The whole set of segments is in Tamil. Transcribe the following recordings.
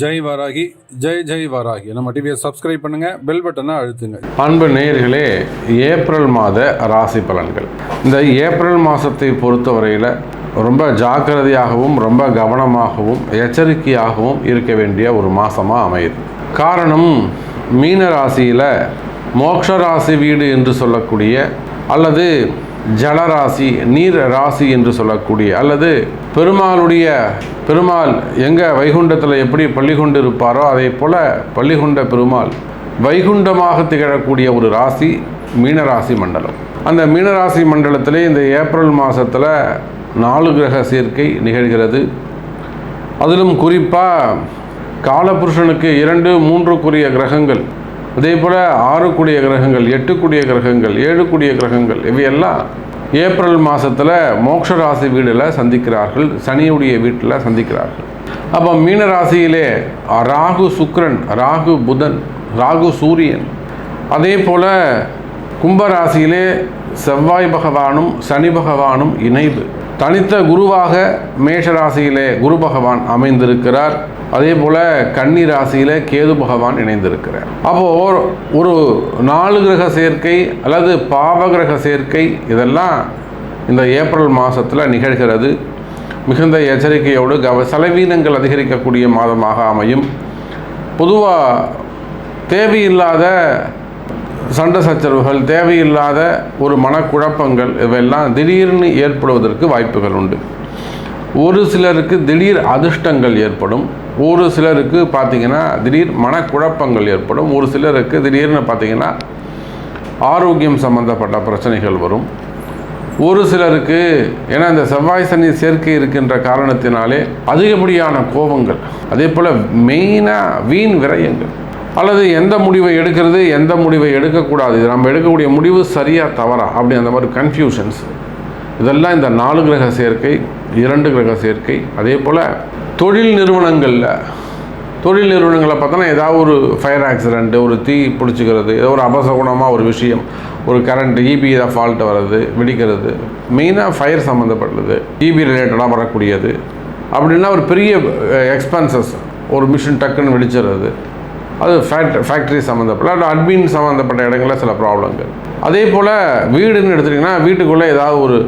ஜெய் வராகி ஜெய் ஜெய் வராகி. நம்ம டிவியை சப்ஸ்கிரைப் பண்ணுங்க பெல் பட்டனை அழுத்துங்க. அன்பு நேயர்களே ஏப்ரல் மாத ராசி பலன்கள். இந்த ஏப்ரல் மாதத்தை பொறுத்தவரையில் ரொம்ப ஜாக்கிரதையாகவும் ரொம்ப கவனமாகவும் எச்சரிக்கையாகவும் இருக்க வேண்டிய ஒரு மாதமாக அமையுது. காரணம் மீன ராசியில் மோக்ஷ ராசி வீடு என்று சொல்லக்கூடிய அல்லது ஜலராசி நீர் ராசி என்று சொல்லக்கூடிய அல்லது பெருமாளுடைய பெருமாள் எங்கே வைகுண்டத்தில் எப்படி பள்ளி கொண்டு இருப்பாரோ அதே போல் பள்ளிகொண்ட பெருமாள் வைகுண்டமாக திகழக்கூடிய ஒரு ராசி மீனராசி மண்டலம். அந்த மீனராசி மண்டலத்திலே இந்த ஏப்ரல் மாதத்தில் நாலு கிரக சேர்க்கை நிகழ்கிறது. அதிலும் குறிப்பாக காலபுருஷனுக்கு இரண்டு மூன்றுக்குரிய கிரகங்கள் அதே போல் ஆறுக்குடிய கிரகங்கள் எட்டுக்குடிய கிரகங்கள் ஏழு கூடிய கிரகங்கள் இவையெல்லாம் ஏப்ரல் மாதத்தில் மோக்ஷ ராசி வீடில் சந்திக்கிறார்கள் சனியுடைய வீட்டில் சந்திக்கிறார்கள். அப்போ மீன ராசியிலே ராகு சுக்ரன் ராகு புதன் ராகு சூரியன். அதே போல் கும்பராசியிலே செவ்வாய் பகவானும் சனி பகவானும் இணைவு. தனித்த குருவாக மேஷ ராசியிலே குரு பகவான் அமைந்திருக்கிறார். அதே போல் கன்னி ராசியில் கேது பகவான் இணைந்திருக்கிறார். அப்போது ஒரு நாலு கிரக சேர்க்கை அல்லது பாவ கிரக சேர்க்கை இதெல்லாம் இந்த ஏப்ரல் மாதத்தில் நிகழ்கிறது. மிகுந்த எச்சரிக்கையோடு கவ செலவீனங்கள் அதிகரிக்கக்கூடிய மாதமாக அமையும். பொதுவாக தேவையில்லாத சண்டை சச்சரவுகள் தேவையில்லாத ஒரு மனக்குழப்பங்கள் இவையெல்லாம் திடீர்னு ஏற்படுவதற்கு வாய்ப்புகள் உண்டு. ஒரு சிலருக்கு திடீர் அதிர்ஷ்டங்கள் ஏற்படும். ஒரு சிலருக்கு பார்த்திங்கன்னா திடீர் மனக்குழப்பங்கள் ஏற்படும். ஒரு சிலருக்கு திடீர்னு பார்த்திங்கன்னா ஆரோக்கியம் சம்பந்தப்பட்ட பிரச்சனைகள் வரும். ஒரு சிலருக்கு ஏன்னா இந்த செவ்வாய் சனி சேர்க்கை இருக்கின்ற காரணத்தினாலே அதிகப்படியான கோபங்கள் அதே போல் மெயினாக வீண் விரயங்கள். அல்லது எந்த முடிவை எடுக்கிறது எந்த முடிவை எடுக்கக்கூடாது. இது நம்ம எடுக்கக்கூடிய முடிவு சரியா தவறா? அப்படி அந்த மாதிரி கன்ஃபியூஷன்ஸ் இதெல்லாம் இந்த நாலு கிரக சேர்க்கை இரண்டு கிரக சேர்க்கை அதே போல் தொழில் நிறுவனங்களில் தொழில் நிறுவனங்களை பார்த்தோன்னா ஏதாவது ஒரு ஃபயர் ஆக்சிடெண்ட்டு ஒரு தீ பிடிச்சிக்கிறது ஏதோ ஒரு அபசகுணமாக ஒரு விஷயம். ஒரு கரண்ட் இபி ஏதாவது ஃபால்ட்டு வர்றது வெடிக்கிறது. மெயினாக ஃபயர் சம்மந்தப்பட்டது இபி ரிலேட்டடாக வரக்கூடியது. அப்படின்னா ஒரு பெரிய eh, எக்ஸ்பென்சஸ் ஒரு மிஷின் டக்குன்னு வெடிச்சிடுறது. அது ஃபேக்ட் ஃபேக்ட்ரி சம்மந்தப்பட்ட அல்லது அட்மின் சம்மந்தப்பட்ட இடங்களில் சில ப்ராப்ளங்கள் அதே போல் வீடுன்னு எடுத்துட்டிங்கன்னா வீட்டுக்குள்ளே ஏதாவது ஒரு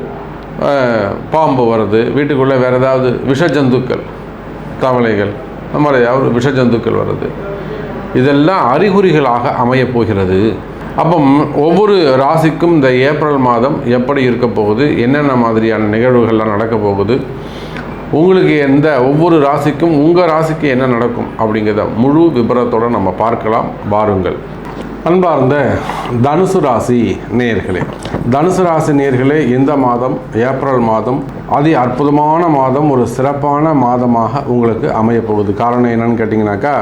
பாம்பு வருது வீட்டுக்குள்ளே வேறு ஏதாவது விஷ ஜந்துக்கள் தவளைகள் அந்த மாதிரி ஏதாவது விஷ ஜந்துக்கள் வருது. இதெல்லாம் அறிகுறிகளாக அமையப் போகிறது. அப்போ ஒவ்வொரு ராசிக்கும் இந்த ஏப்ரல் மாதம் எப்படி இருக்க போகுது என்னென்ன மாதிரியான நிகழ்வுகள்லாம் நடக்க போகுது உங்களுக்கு எந்த ஒவ்வொரு ராசிக்கும் உங்கள் ராசிக்கு என்ன நடக்கும் அப்படிங்கிறத முழு விபரத்தோடு நம்ம பார்க்கலாம் வாருங்கள். அன்பார்ந்த தனுசு ராசி நேர்களே தனுசு ராசி நேர்களே இந்த மாதம் ஏப்ரல் மாதம் அதி அற்புதமான மாதம் ஒரு சிறப்பான மாதமாக உங்களுக்கு அமையப்போகுது. காரணம் என்னன்னு கேட்டிங்கனாக்கா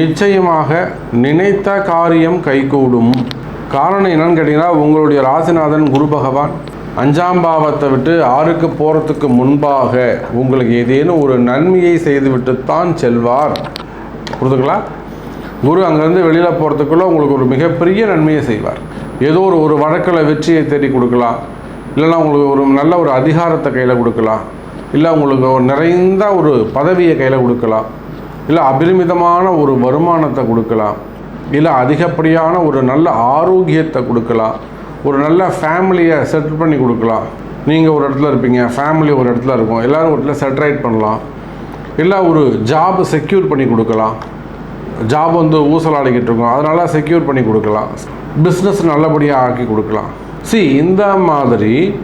நிச்சயமாக நினைத்த காரியம் கைகூடும். காரணம் என்னன்னு கேட்டிங்கன்னா உங்களுடைய ராசிநாதன் குரு பகவான் அஞ்சாம் பாவத்தை விட்டு ஆறுக்கு போகிறதுக்கு முன்பாக உங்களுக்கு ஏதேனும் ஒரு நன்மையை செய்துவிட்டு தான் செல்வார். புரிதுங்களா குரு அங்கேருந்து வெளியில் போகிறதுக்குள்ள உங்களுக்கு ஒரு மிகப்பெரிய நன்மையை செய்வார். ஏதோ ஒரு ஒரு வழக்கில் வெற்றியை தேடி கொடுக்கலாம். இல்லைன்னா உங்களுக்கு ஒரு நல்ல ஒரு அதிகாரத்தை கையில் கொடுக்கலாம். இல்லை உங்களுக்கு ஒரு நிறைந்த ஒரு பதவியை கையில் கொடுக்கலாம். இல்லை அபரிமிதமான ஒரு வருமானத்தை கொடுக்கலாம். இல்லை அதிகப்படியான ஒரு நல்ல ஆரோக்கியத்தை கொடுக்கலாம். ஒரு நல்ல ஃபேமிலியை செட்டில் பண்ணி கொடுக்கலாம். நீங்கள் ஒரு இடத்துல இருப்பீங்க ஃபேமிலி ஒரு இடத்துல இருக்கும். எல்லோரும் ஒரு இடத்துல செட்டரைட் பண்ணலாம். இல்லை ஒரு ஜாப் செக்யூர் பண்ணி கொடுக்கலாம். ஜாப் வந்து ஊசலாடிக்கிட்டு இருக்கோம். அதனால் செக்யூர் பண்ணி கொடுக்கலாம். பிஸ்னஸ் நல்லபடியாக ஆக்கி கொடுக்கலாம். சி இந்த மாதிரி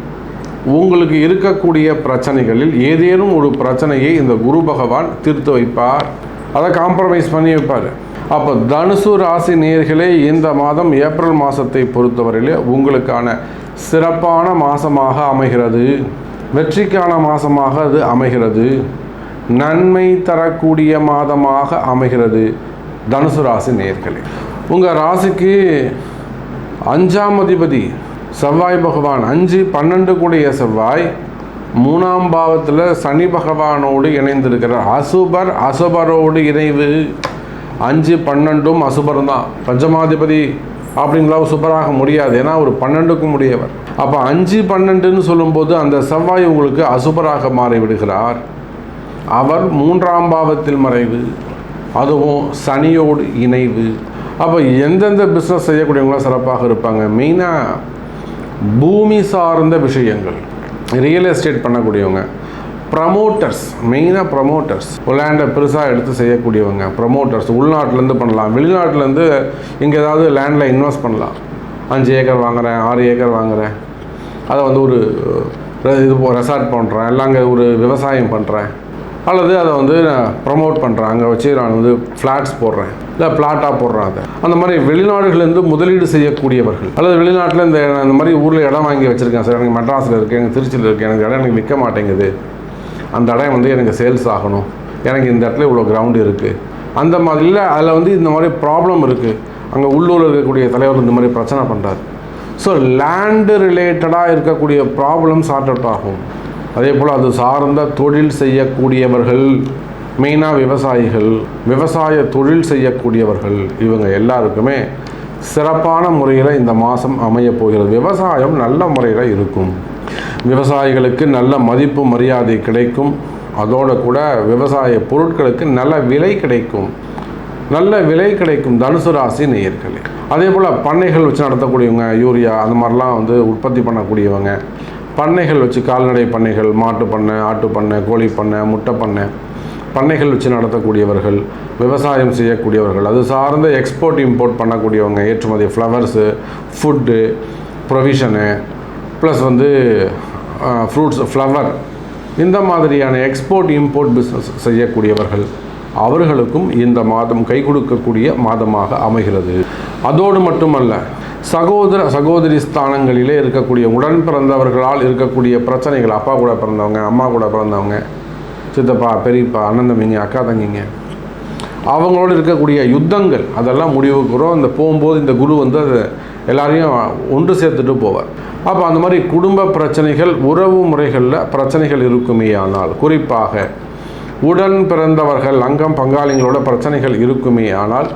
உங்களுக்கு இருக்கக்கூடிய பிரச்சனைகளில் ஏதேனும் ஒரு பிரச்சனையை இந்த குரு பகவான் தீர்த்து வைப்பார். அதை காம்ப்ரமைஸ் பண்ணி வைப்பார். அப்போ தனுசு ராசி நேர்களே இந்த மாதம் ஏப்ரல் மாதத்தை பொறுத்தவரையிலே உங்களுக்கான சிறப்பான மாதமாக அமைகிறது. வெற்றிக்கான மாதமாக அது அமைகிறது. நன்மை தரக்கூடிய மாதமாக அமைகிறது தனுசு ராசி நேர்களே. உங்கள் ராசிக்கு அஞ்சாம் அதிபதி செவ்வாய் பகவான் அஞ்சு பன்னெண்டு கூடிய செவ்வாய் மூணாம் பாவத்தில் சனி பகவானோடு இணைந்திருக்கிறார். அசுபர் அசுபரோடு இணைவு. அஞ்சு பன்னெண்டும் அசுபரம் தான் பஞ்சமாதிபதி அப்படிங்களா சுபராக முடியாது. ஏன்னா ஒரு பன்னெண்டுக்கும் முடியவர் அப்போ அஞ்சு பன்னெண்டுன்னு சொல்லும்போது அந்த செவ்வாய் உங்களுக்கு அசுபராக மாறிவிடுகிறார். அவர் மூன்றாம் பாவத்தில் மறைவு. அதுவும் சனியோடு இணைவு. அப்போ எந்தெந்த பிஸ்னஸ் செய்யக்கூடியவங்களாம் சிறப்பாக இருப்பாங்க. மெயினாக பூமி சார்ந்த விஷயங்கள். ரியல் எஸ்டேட் பண்ணக்கூடியவங்க. ப்ரமோட்டர்ஸ் மெயினாக ப்ரமோட்டர்ஸ் லேண்டை பெருசாக எடுத்து செய்யக்கூடியவங்க. ப்ரமோட்டர்ஸ் உள்நாட்டிலேருந்து பண்ணலாம். வெளிநாட்டிலேருந்து இங்கே ஏதாவது லேண்டில் இன்வெஸ்ட் பண்ணலாம். அஞ்சு ஏக்கர் வாங்குறேன் ஆறு ஏக்கர் வாங்குறேன். அதை வந்து ஒரு இது ரெசார்ட் பண்ணுறேன் இல்லை அங்கே ஒரு விவசாயம் பண்ணுறேன் அல்லது அதை வந்து நான் ப்ரமோட் பண்ணுறேன் அங்கே வச்சு நான் வந்து ஃப்ளாட்ஸ் போடுறேன். இல்லை பிளாட்டாக போடுறேன் அதை. அந்த மாதிரி வெளிநாடுகள்லேருந்து முதலீடு செய்யக்கூடியவர்கள். அல்லது வெளிநாட்டில் இந்த இந்த மாதிரி ஊரில் இடம் வாங்கி வச்சுருக்கேன். சார் எனக்கு மெட்ராஸில் இருக்குது எனக்கு திருச்சியில் இருக்குது எனக்கு இடம் எனக்கு விற்க மாட்டேங்குது. அந்த இடம் வந்து எனக்கு சேல்ஸ் ஆகணும். எனக்கு இந்த இடத்துல இவ்வளோ கிரவுண்டு இருக்குது அந்த மாதிரில அதில் வந்து இந்த மாதிரி ப்ராப்ளம் இருக்குது அங்கே உள்ளூரில் இருக்கக்கூடிய தலைவர் இந்த மாதிரி பிரச்சனை பண்ணுறாரு ஸோ லேண்டு ரிலேட்டடாக இருக்கக்கூடிய ப்ராப்ளம் சார்ட் அவுட் ஆகும். அதே போல் அது சார்ந்த தொழில் செய்யக்கூடியவர்கள் மெயினாக விவசாயிகள் விவசாய தொழில் செய்யக்கூடியவர்கள் இவங்க எல்லாருக்குமே சிறப்பான முறையில் இந்த மாதம் அமையப் போகிறது. விவசாயம் நல்ல முறையில் இருக்கும். விவசாயிகளுக்கு நல்ல மதிப்பு மரியாதை கிடைக்கும். அதோடு கூட விவசாய பொருட்களுக்கு நல்ல விலை கிடைக்கும். நல்ல விலை கிடைக்கும் தனுசு ராசி நேயர்களே. அதே போல் பண்ணைகள் வச்சு நடத்தக்கூடியவங்க யூரியா அந்த மாதிரிலாம் வந்து உற்பத்தி பண்ணக்கூடியவங்க. பண்ணைகள் வச்சு கால்நடை பண்ணைகள் மாட்டு பண்ணை ஆட்டு பண்ணை கோழி பண்ணை முட்டை பண்ணை பண்ணைகள் வச்சு நடத்தக்கூடியவர்கள் விவசாயம் செய்யக்கூடியவர்கள் அது சார்ந்த எக்ஸ்போர்ட் இம்போர்ட் பண்ணக்கூடியவங்க ஏற்றுமதி ஃப்ளவர்ஸு ஃபுட்டு ப்ரொவிஷனு ப்ளஸ் வந்து ஃப்ரூட்ஸ் ஃப்ளவர் இந்த மாதிரியான எக்ஸ்போர்ட் இம்போர்ட் பிஸ்னஸ் செய்யக்கூடியவர்கள் அவர்களுக்கும் இந்த மாதம் கை கொடுக்கக்கூடிய மாதமாக அமைகிறது. அதோடு மட்டுமல்ல சகோதர சகோதரி ஸ்தானங்களிலே இருக்கக்கூடிய உடன் பிறந்தவர்களால் இருக்கக்கூடிய பிரச்சனைகள் அப்பா கூட பிறந்தவங்க அம்மா கூட பிறந்தவங்க சித்தப்பா பெரியப்பா அண்ணன் தம்பிங்க அக்கா தங்கிங்க அவங்களோட இருக்கக்கூடிய யுத்தங்கள் அதெல்லாம் முடிவுக்குறோம் அந்த இந்த போகும்போது இந்த குரு வந்து அதை எல்லாரையும் ஒன்று சேர்த்துட்டு போவார். அப்போ அந்த மாதிரி குடும்ப பிரச்சனைகள் உறவு முறைகளில் பிரச்சனைகள் இருக்குமே ஆனால் குறிப்பாக உடன் பிறந்தவர்கள் அங்கம் பங்காளிகளோட பிரச்சனைகள் இருக்குமே ஆனால்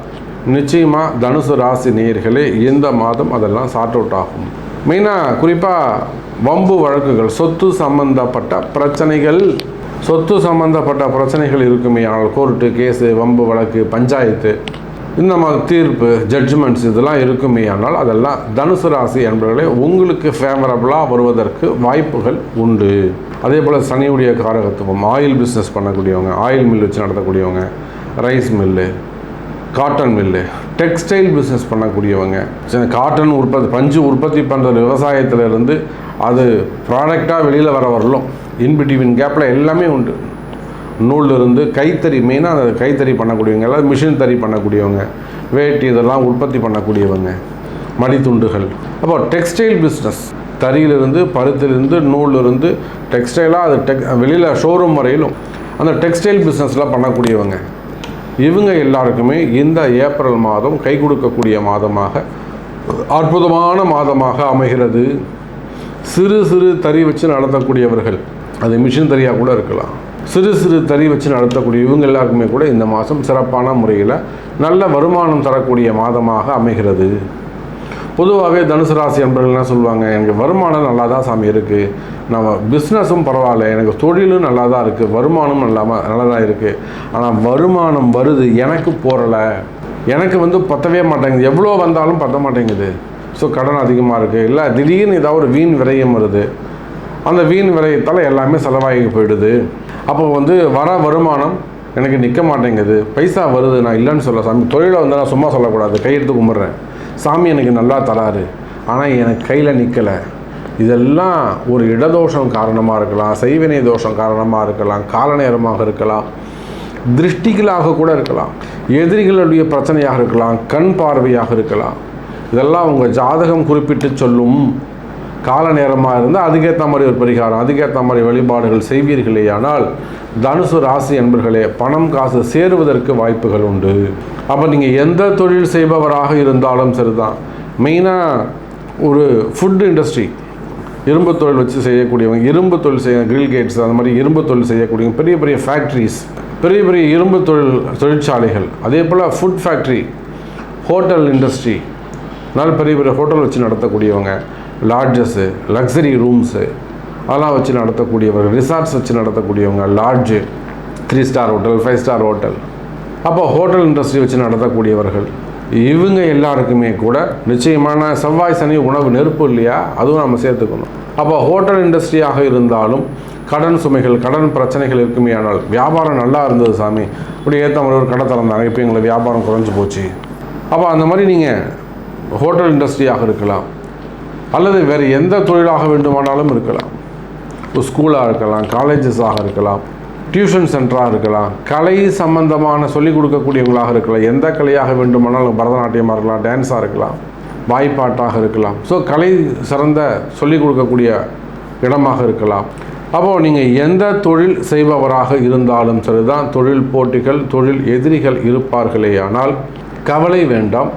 நிச்சயமாக தனுசு ராசி நேயர்களே இந்த மாதம் அதெல்லாம் சார்ட் அவுட் ஆகும். மெயினாக குறிப்பாக வம்பு வழக்குகள் சொத்து சம்பந்தப்பட்ட பிரச்சனைகள் சொத்து சம்பந்தப்பட்ட பிரச்சனைகள் இருக்குமே ஆனால் கோர்ட்டு கேஸு வம்பு வழக்கு பஞ்சாயத்து இந்த மாதிரி தீர்ப்பு ஜட்ஜ்மெண்ட்ஸ் இதெல்லாம் இருக்குமே ஆனால் அதெல்லாம் தனுசு ராசி என்பவர்களே உங்களுக்கு ஃபேவரபுளாக வருவதற்கு வாய்ப்புகள் உண்டு. அதே போல் சனியுடைய காரகத்துவம் ஆயில் பிஸ்னஸ் பண்ணக்கூடியவங்க ஆயில் மில் வச்சு நடத்தக்கூடியவங்க rice mill cotton mill textile business பண்ணக்கூடியவங்க காட்டன் உற்பத்தி பஞ்சு உற்பத்தி பண்ணுற விவசாயத்திலேருந்து அது ப்ராடக்டாக வெளியில் வர வரலும் இன்பிட்வீன் கேப்பில் எல்லாமே உண்டு. நூலிருந்து இருந்து கைத்தறி மெயினாக அந்த கைத்தறி பண்ணக்கூடியவங்க எல்லாம் மிஷின் தறி பண்ணக்கூடியவங்க வேட்டி இதெல்லாம் உற்பத்தி பண்ணக்கூடியவங்க மடித்துண்டுகள். அப்போ டெக்ஸ்டைல் பிஸ்னஸ் தறியிலிருந்து பருத்திலிருந்து நூலிருந்து டெக்ஸ்டைலாக அது டெக் வெளியில் ஷோரூம் வரையிலும் அந்த டெக்ஸ்டைல் பிஸ்னஸ்லாம் பண்ணக்கூடியவங்க. இவங்க எல்லாருக்குமே இந்த ஏப்ரல் மாதம் கை கொடுக்கக்கூடிய மாதமாக அற்புதமான மாதமாக அமைகிறது. சிறு சிறு தறி வச்சு நடத்தக்கூடியவர்கள். அது மிஷின் தறியாக கூட இருக்கலாம். சிறு சிறு தறி வச்சு நடத்தக்கூடிய இவங்க எல்லாருக்குமே கூட இந்த மாதம் சிறப்பான முறையில் நல்ல வருமானம் தரக்கூடிய மாதமாக அமைகிறது. பொதுவாகவே தனுசு ராசி அன்பர்கள் என்ன சொல்லுவாங்க எனக்கு வருமானம் நல்லா தான் சாமி இருக்குது நம்ம பிஸ்னஸும் பரவாயில்ல எனக்கு தொழிலும் நல்லா தான் இருக்குது வருமானம் நல்லா நல்லா தான் இருக்குது ஆனால் வருமானம் வருது எனக்கு போறலை. எனக்கு வந்து பத்தவே மாட்டேங்குது. எவ்வளோ வந்தாலும் பத்த மாட்டேங்குது. ஸோ கடன் அதிகமாக இருக்குது இல்லை திடீர்னு ஏதாவது ஒரு வீண் விரயம் வருது. அந்த வீண் விரயத்தால் எல்லாமே செலவாகி போயிடுது. அப்போ வந்து வர வருமானம் எனக்கு நிற்க மாட்டேங்குது. பைசா வருது நான் இல்லைன்னு சொல்ல. சாமி தொழிலை வந்து நான் சும்மா சொல்லக்கூடாது. கையெடுத்து கும்பிட்றேன். சாமி எனக்கு நல்லா தராரு. ஆனால் எனக்கு கையில் நிற்கலை இதெல்லாம் ஒரு இடதோஷம் காரணமாக இருக்கலாம் செய்வினை தோஷம் காரணமாக இருக்கலாம் கால நேரமாக இருக்கலாம் திருஷ்டிகளாக கூட இருக்கலாம் எதிரிகளுடைய பிரச்சனையாக இருக்கலாம் கண் பார்வையாக இருக்கலாம். இதெல்லாம் உங்கள் ஜாதகம் குறிப்பிட்டு சொல்லும். கால நேரமாக இருந்தால் அதுக்கேற்ற மாதிரி ஒரு பரிகாரம் அதுக்கேற்ற மாதிரி வழிபாடுகள் செய்வீர்களேயானால் தனுசு ராசி என்பர்களே பணம் காசு சேருவதற்கு வாய்ப்புகள் உண்டு. அப்போ நீங்கள் எந்த தொழில் செய்பவராக இருந்தாலும் சரிதான். மெயினாக ஒரு ஃபுட் இண்டஸ்ட்ரி இரும்பு தொழில் வச்சு செய்யக்கூடியவங்க இரும்பு தொழில் செய்ய கிரில் கேட்ஸ் அந்த மாதிரி இரும்பு தொழில் செய்யக்கூடியவங்க பெரிய பெரிய ஃபேக்ட்ரிஸ் பெரிய பெரிய இரும்பு தொழில் தொழிற்சாலைகள் அதே போல் ஃபுட் ஃபேக்ட்ரி ஹோட்டல் இண்டஸ்ட்ரி நல்ல பெரிய பெரிய ஹோட்டல் வச்சு நடத்தக்கூடியவங்க. லாட்ஜஸ்ஸு லக்ஸரி ரூம்ஸு அதெல்லாம் வச்சு நடத்தக்கூடியவர்கள் ரிசார்ட்ஸ் வச்சு நடத்தக்கூடியவங்க lodge three star hotel five star hotel அப்போ ஹோட்டல் இண்டஸ்ட்ரி வச்சு நடத்தக்கூடியவர்கள் இவங்க எல்லாருக்குமே கூட நிச்சயமான செவ்வாய் சனி உணவு நெருப்பு இல்லையா? அதுவும் நம்ம சேர்த்துக்கணும். அப்போ ஹோட்டல் இண்டஸ்ட்ரியாக இருந்தாலும் கடன் சுமைகள் கடன் பிரச்சனைகள் இருக்குமே ஆனால் வியாபாரம் நல்லா இருந்தது சாமி. இப்படி ஏற்ற ஒரு கடை திறந்தாங்க இப்போ எங்களை வியாபாரம் குறைஞ்சி போச்சு. அப்போ அந்த மாதிரி நீங்கள் ஹோட்டல் இண்டஸ்ட்ரியாக இருக்கலாம். அல்லது வேறு எந்த தொழிலாக வேண்டுமானாலும் இருக்கலாம். ஒரு ஸ்கூலாக இருக்கலாம் காலேஜஸாக இருக்கலாம் டியூஷன் சென்டராக இருக்கலாம் கலை சம்பந்தமான சொல்லிக் கொடுக்கக்கூடியவங்களாக இருக்கலாம் எந்த கலையாக வேண்டுமானாலும் பரதநாட்டியமாக இருக்கலாம் டான்ஸாக இருக்கலாம் வாய்ப்பாட்டாக இருக்கலாம். ஸோ கலை சிறந்த சொல்லிக் கொடுக்கக்கூடிய இடமாக இருக்கலாம். அப்போது நீங்கள் எந்த தொழில் செய்பவராக இருந்தாலும் சரிதான் தொழில் போட்டிகள் தொழில் எதிரிகள் இருப்பார்களேயானால் கவலை வேண்டாம்.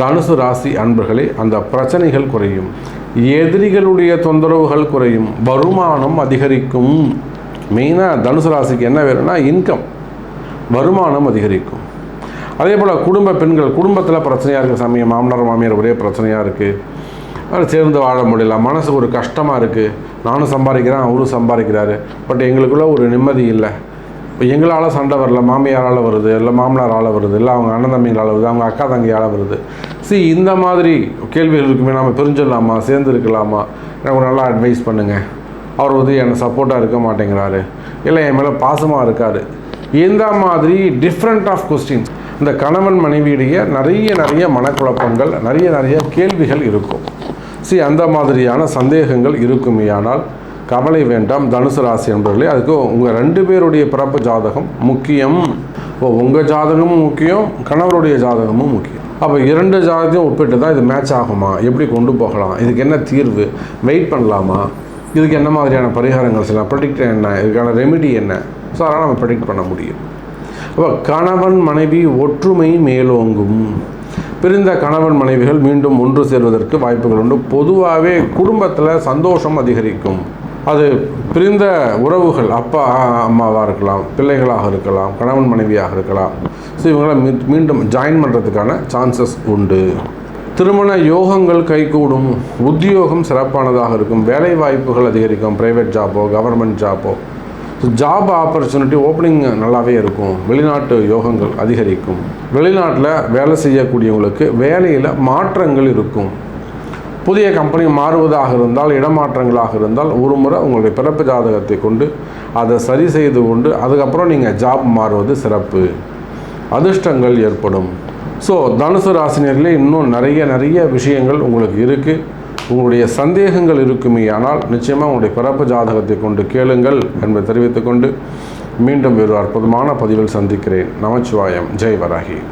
தனுசு ராசி அன்பர்களே அந்த பிரச்சனைகள் குறையும். எதிரிகளுடைய தொந்தரவுகள் குறையும். வருமானம் அதிகரிக்கும். மெயினாக தனுசு ராசிக்கு என்ன வேணும்னா இன்கம். வருமானம் அதிகரிக்கும். அதே போல் குடும்ப பெண்கள் குடும்பத்தில் பிரச்சனையாக இருக்குது சாமி மாமனார் மாமியார் ஒரே பிரச்சனையாக இருக்குது சேர்ந்து வாழ முடியல மனசுக்கு ஒரு கஷ்டமாக இருக்குது நானும் சம்பாதிக்கிறேன் அவரும் சம்பாதிக்கிறாரு. பட் எங்களுக்குள்ளே ஒரு நிம்மதி இல்லை. இப்போ எங்களால் சண்டை வரல மாமியாரால் வருது இல்லை மாமனாரால் வருது இல்லை அவங்க அண்ணன் தம்பிங்களால் வருது அவங்க அக்கா தங்கியால் வருது. சி இந்த மாதிரி கேள்விகள் இருக்குமே நம்ம பிரிஞ்சிடலாமா சேர்ந்து இருக்கலாமா எனக்கு ஒரு நல்லா அட்வைஸ் பண்ணுங்கள் அவர் வந்து என்னை சப்போர்ட்டாக இருக்க மாட்டேங்கிறாரு. இல்லை என் மேலே பாசமாக இருக்கார். இந்த மாதிரி டிஃப்ரெண்ட் ஆஃப் கொஸ்டின்ஸ் இந்த கணவன் மனைவியிடையே நிறைய நிறைய மனக்குழப்பங்கள் நிறைய நிறைய கேள்விகள் இருக்கும். சி அந்த மாதிரியான சந்தேகங்கள் இருக்குமே ஆனால் கவலை வேண்டாம். தனுசு ராசி என்பவர்களே அதுக்கு உங்கள் ரெண்டு பேருடைய பிறப்பு ஜாதகம் முக்கியம். இப்போ உங்கள் ஜாதகமும் முக்கியம் கணவருடைய ஜாதகமும் முக்கியம். அப்போ இரண்டு ஜாதகத்தையும் ஒப்பிட்டு தான் இது மேட்ச் ஆகுமா? எப்படி கொண்டு போகலாம்? இதுக்கு என்ன தீர்வு? வெயிட் பண்ணலாமா? இதுக்கு என்ன மாதிரியான பரிகாரங்கள் செய்யலாம்? ப்ரொடிக்ட் என்ன? இதுக்கான ரெமிடி என்ன? ஸோ அதெல்லாம் நம்ம ப்ரொடிக்ட் பண்ண முடியும். அப்போ கணவன் மனைவி ஒற்றுமை மேலோங்கும். பிரிந்த கணவன் மனைவிகள் மீண்டும் ஒன்று சேர்வதற்கு வாய்ப்புகள் உண்டு. பொதுவாகவே குடும்பத்தில் சந்தோஷம் அதிகரிக்கும். அது பிரிந்த உறவுகள் அப்பா அம்மாவாக இருக்கலாம் பிள்ளைகளாக இருக்கலாம் கணவன் மனைவியாக இருக்கலாம். ஸோ இவங்களை மீண்டும் ஜாயின் பண்ணுறதுக்கான சான்சஸ் உண்டு. திருமண யோகங்கள் கைகூடும் உத்தியோகம் சிறப்பானதாக இருக்கும் வேலை வாய்ப்புகள் அதிகரிக்கும் ப்ரைவேட் ஜாப்போ கவர்மெண்ட் ஜாப்போ ஜாப் ஆப்பர்ச்சுனிட்டி ஓப்பனிங் நல்லாவே இருக்கும். வெளிநாட்டு யோகங்கள் அதிகரிக்கும். வெளிநாட்டில் வேலை செய்யக்கூடியவங்களுக்கு வேலையில் மாற்றங்கள் இருக்கும். புதிய கம்பெனி மாறுவதாக இருந்தால் இடமாற்றங்களாக இருந்தால் ஒரு முறை உங்களுடைய பிறப்பு ஜாதகத்தை கொண்டு அதை சரி செய்து கொண்டு அதுக்கப்புறம் நீங்கள் ஜாப் மாறுவது சிறப்பு. அதிர்ஷ்டங்கள் ஏற்படும். ஸோ தனுசு ராசினியர்களே இன்னும் நிறைய நிறைய விஷயங்கள் உங்களுக்கு இருக்குது உங்களுடைய சந்தேகங்கள் இருக்குமே ஆனால் நிச்சயமாக உங்களுடைய பிறப்பு ஜாதகத்தை கொண்டு கேளுங்கள் என்பதை தெரிவித்துக்கொண்டு மீண்டும் ஒரு அற்புதமான பதிவில் சந்திக்கிறேன். நமச்சிவாயம். ஜெய் வராகி.